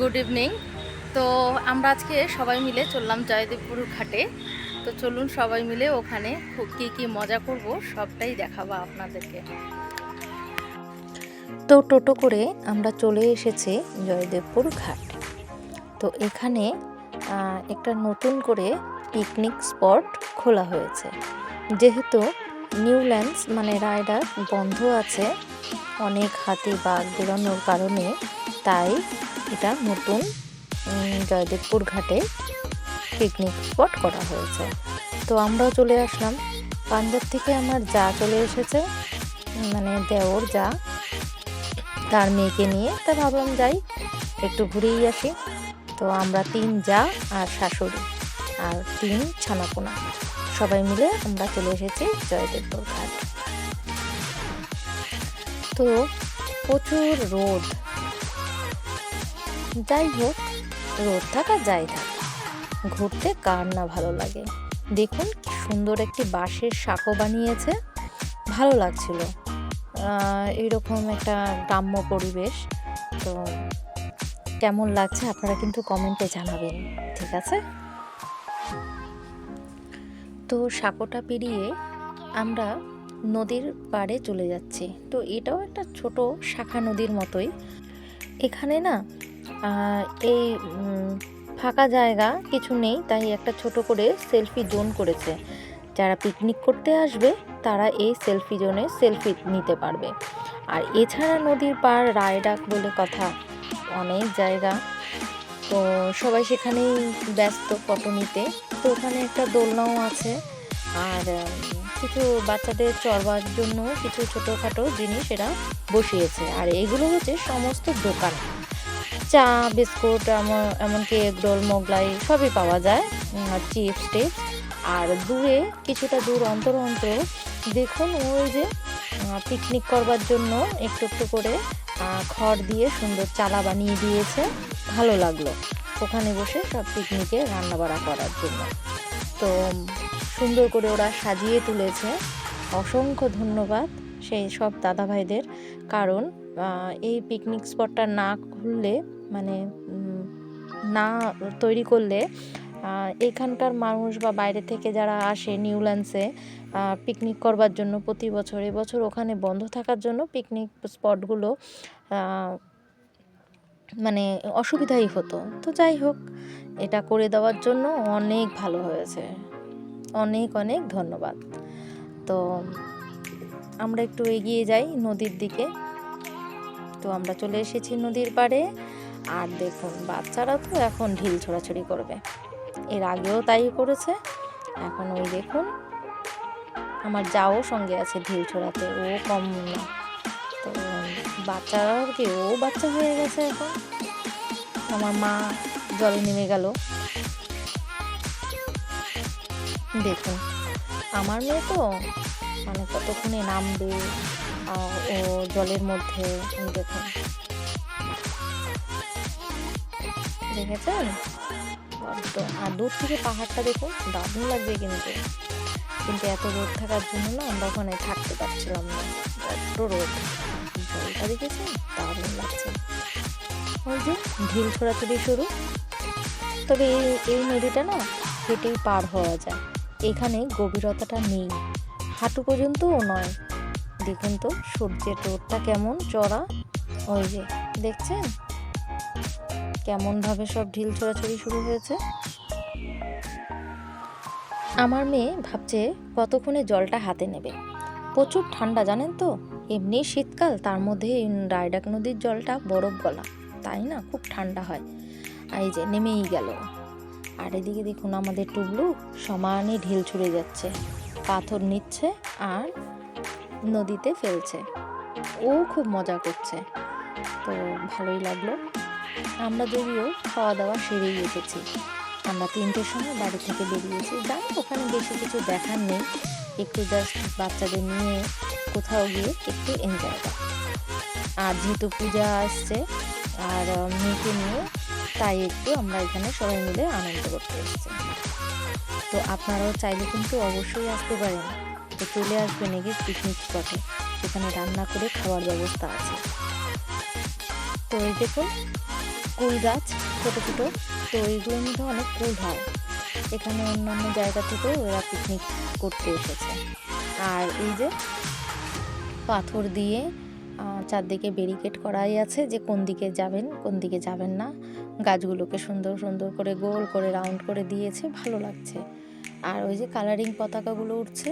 Good evening. তো আমরা আজকে সবাই মিলে চললাম জয়দেবপুর ঘাটে। তো চলুন সবাই মিলে ওখানে কী কী মজা করব সবটাই দেখাবো আপনাদেরকে। তো টোটো করে আমরা চলে এসেছি জয়দেবপুর ঘাট। তো এখানে একটা নতুন করে পিকনিক স্পট খোলা হয়েছে। যেহেতু নিউল্যান্ডস মানে রাইডার বন্ধ আছে, অনেক হাতি বাঘ বেরোনোর কারণে তাই এটা নতুন জয়দেবপুর ঘাটে পিকনিক স্পট করা হয়েছে। তো আমরাও চলে আসলাম। পাঞ্জাব থেকে আমার যা চলে এসেছে মানে দেওর যা, তার মেয়েকে নিয়ে, তা ভাবলাম যাই, একটু ঘুরেই আসি। তো আমরা তিন যা আর শাশুড়ি আর তিন ছানাপোনা। সবাই মিলে আমরা চলে এসেছি জয়দেবপুর ঘাট। তো প্রচুর রোদ। যাই হোক রোদ থাকা যাই থাক, ঘুরতে কার না ভালো লাগে। দেখুন সুন্দর একটি বাঁশের সাঁকো বানিয়েছে, ভালো লাগছিল। এইরকম একটা গ্রাম্য পরিবেশ, তো কেমন লাগছে আপনারা কিন্তু কমেন্টে জানাবেন, ঠিক আছে? তো সাঁকোটা পেরিয়ে আমরা নদীর পাড়ে চলে যাচ্ছি। তো এটাও একটা ছোট শাখা নদীর মতোই। এখানে না এই ফাঁকা জায়গা কিছু নেই, তাই একটা ছোট করে সেলফি জোন করেছে। যারা পিকনিক করতে আসবে, তারা এই সেলফি জোনে সেলফি নিতে পারবে। আর এছাড়া নদীর পাড়, রায়ডাক বলে কথা, অনেক জায়গা। তো সবাই সেখানেই ব্যস্ত ফটো নিতে। তো ওখানে একটা দোলনাও আছে। আর কিছু বাচ্চাদের চড়বার জন্য কিছু ছোটোখাটো জিনিস এরা বসিয়েছে। আর এগুলো হচ্ছে সমস্ত দোকান। চা, বিস্কুট এমন- এমনকি এগরোল মোগলাই সবই পাওয়া যায় চিপস টিপস। আর দূরে, কিছুটা দূর অন্তর অন্তর দেখুন ওই যে পিকনিক করবার জন্য একটু একটু করে খড় দিয়ে সুন্দর চালা বানিয়ে দিয়েছে। ভালো লাগল ওখানে বসে সব পিকনিকে রান্নাবাড়া করার জন্য। তো সুন্দর করে ওরা সাজিয়ে তুলেছে। অসংখ্য ধন্যবাদ সেই সব দাদাভাইদের। কারণ এই পিকনিক স্পটটা না খুললে মানে না তৈরি করলে এখানকার মানুষ বা বাইরে থেকে যারা আসে নিউল্যান্ডসে পিকনিক করবার জন্য প্রতি বছর, এবছর ওখানে বন্ধ থাকার জন্য পিকনিক স্পটগুলো মানে অসুবিধাই হতো। তো যাই হোক, এটা করে দেওয়ার জন্য অনেক ভালো হয়েছে। অনেক অনেক ধন্যবাদ। তো আমরা একটু এগিয়ে যাই নদীর দিকে। তো আমরা চলে এসেছি নদীর পাড়ে। আর দেখুন, বাচ্চারা তো এখন ঢিল ছোড়াছড়ি করবে। এর আগেও তাই করেছে। এখন ওই দেখুন, আমার যাও সঙ্গে আছে ঢিল ছোড়াতে, ও কম না। তো বাচ্চারাও কি, ও বাচ্চা হয়ে গেছে এখন। আমার মা জলে নেমে গেল। দেখুন, আমার মেয়ে তো মানে কতক্ষণে নামবে ও জলের মধ্যে, দেখুন। দেখেছেন আর দূর থেকে পাহাড়টা দেখুন দারুণ লাগবে কিন্তু। কিন্তু এত রোদ থাকার জন্য না আমরা ওখানে থাকতে পারছিলাম না। বড্ড রোদ। জলটা দেখেছেন দারুণ লাগছে। ওই যে ঢিল ছোড়াছড়ি শুরু। তবে এই এই নদীটা না হেঁটেই পার হওয়া যায়। এখানে গভীরতাটা নেই। হাঁটু পর্যন্তও নয়। দেখুন তো, সূর্যের রোদটা কেমন চড়া। ওই যে, দেখছেন? কেমনভাবে সব ঢিল ছোড়াছড়ি শুরু হয়েছে? আমার মেয়ে ভাবছে কতক্ষণে জলটা হাতে নেবে। প্রচুর ঠান্ডা, জানেন তো? এমনি শীতকাল, তার মধ্যে রায়ডাক নদীর জলটা বরফ গলা। তাই না? খুব ঠান্ডা হয়। এই যে নেমেই গেল। আর এদিকে দেখুন আমাদের টুবলু সমানে ঢিল ছুঁড়ে যাচ্ছে। পাথর নিচ্ছে আর নদীতে ফেলছে। ও খুব মজা করছে। তো ভালোই লাগল। আমরা যদিও খাওয়া দাওয়া সেরেই এসেছি। আমরা তিনটের সময় বাড়ি থেকে বেরিয়েছি। জানি ওখানে বেশি কিছু দেখার নেই। একটু জাস্ট বাচ্চাদের নিয়ে কোথাও গিয়ে একটু এনজয় করা। আর যেহেতু পূজা আসছে, আর মেয়েকে নিয়ে, তাই একটু আমরা এখানে সবাই মিলে আনন্দ করতে এসেছি। তো আপনারাও চাইলে কিন্তু অবশ্যই আসতে পারেন। তো চলে আসবেন এগিয়ে পিকনিক স্পটে সেখানে রান্না করে খাওয়ার ব্যবস্থা আছে। তো এই দেখুন কুল গাছ ছোটো ছোটো। তো এইগুলোর মধ্যে অনেক কুল হয়। এখানে অন্যান্য জায়গা থেকেও ওরা পিকনিক করতে এসেছে। আর এই যে পাথর দিয়ে চারদিকে ব্যারিকেড করাই আছে যে কোন দিকে যাবেন, কোন দিকে যাবেন না। গাছগুলোকে সুন্দর সুন্দর করে গোল করে রাউন্ড করে দিয়েছে। ভালো লাগছে। আর ওই যে কালারিং পতাকাগুলো উঠছে,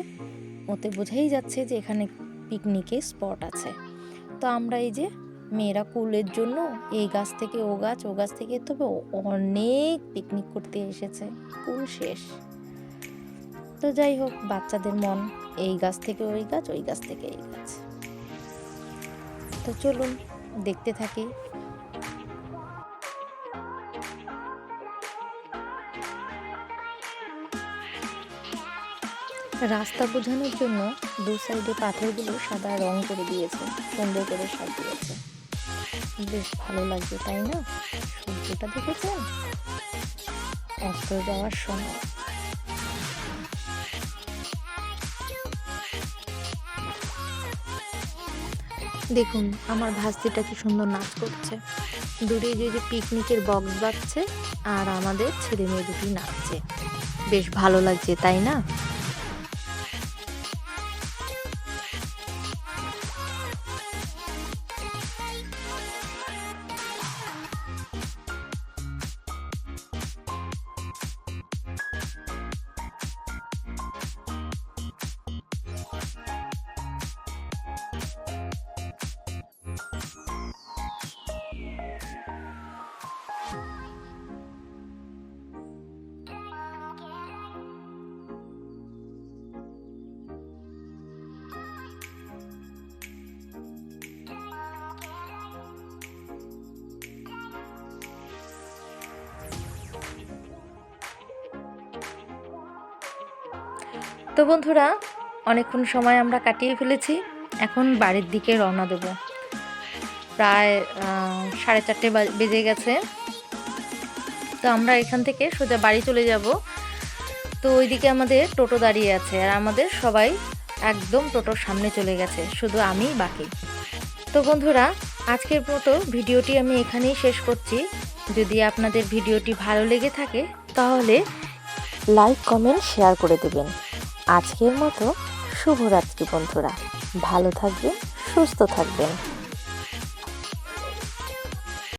ওতে বোঝাই যাচ্ছে যে এখানে পিকনিকের স্পট আছে। তো আমরা এই যে মেয়েরা কুলের জন্য এই গাছ থেকে ও গাছ ও গাছ থেকে তবে অনেক পিকনিক করতে এসেছে। কুল শেষ। তো যাই হোক, বাচ্চাদের মন এই গাছ থেকে ওই গাছ ওই গাছ থেকে এই গাছ। তো চলুন, দেখতে থাকি। রাস্তা বোঝানোর জন্য দু সাইডে পাথরগুলো সাদা রং করে দিয়েছে, সুন্দর করে সাজিয়েছে। বেশ ভালো লাগছে, তাই না? সূর্যটা দেখেছেন অস্ত যাওয়ার সময়। দেখুন, আমার ভাস্তিটা কি সুন্দর নাচ করছে। দূরে যে যে পিকনিকের বক্স বাজছে, আর আমাদের ছেলে মেয়ে দুটি নাচছে। বেশ ভালো লাগছে, তাই না? তো বন্ধুরা, অনেকক্ষণ সময় আমরা কাটিয়ে ফেলেছি। এখন বাড়ির দিকে রওনা দেব। প্রায় সাড়ে চারটে বেজে গেছে। তো আমরা এখান থেকে সোজা বাড়ি চলে যাব। তো ওইদিকে আমাদের টোটো দাঁড়িয়ে আছে আর আমাদের সবাই একদম টোটোর সামনে চলে গেছে, শুধু আমি, বাকি। তো বন্ধুরা, আজকের মতো ভিডিওটি আমি এখানেই শেষ করছি। যদি আপনাদের ভিডিওটি ভালো লেগে থাকে, তাহলে লাইক, কমেন্ট, শেয়ার করে দেবেন। আজকের মতো শুভরাত্রি বন্ধুরা। ভালো থাকবেন সুস্থ থাকবেন।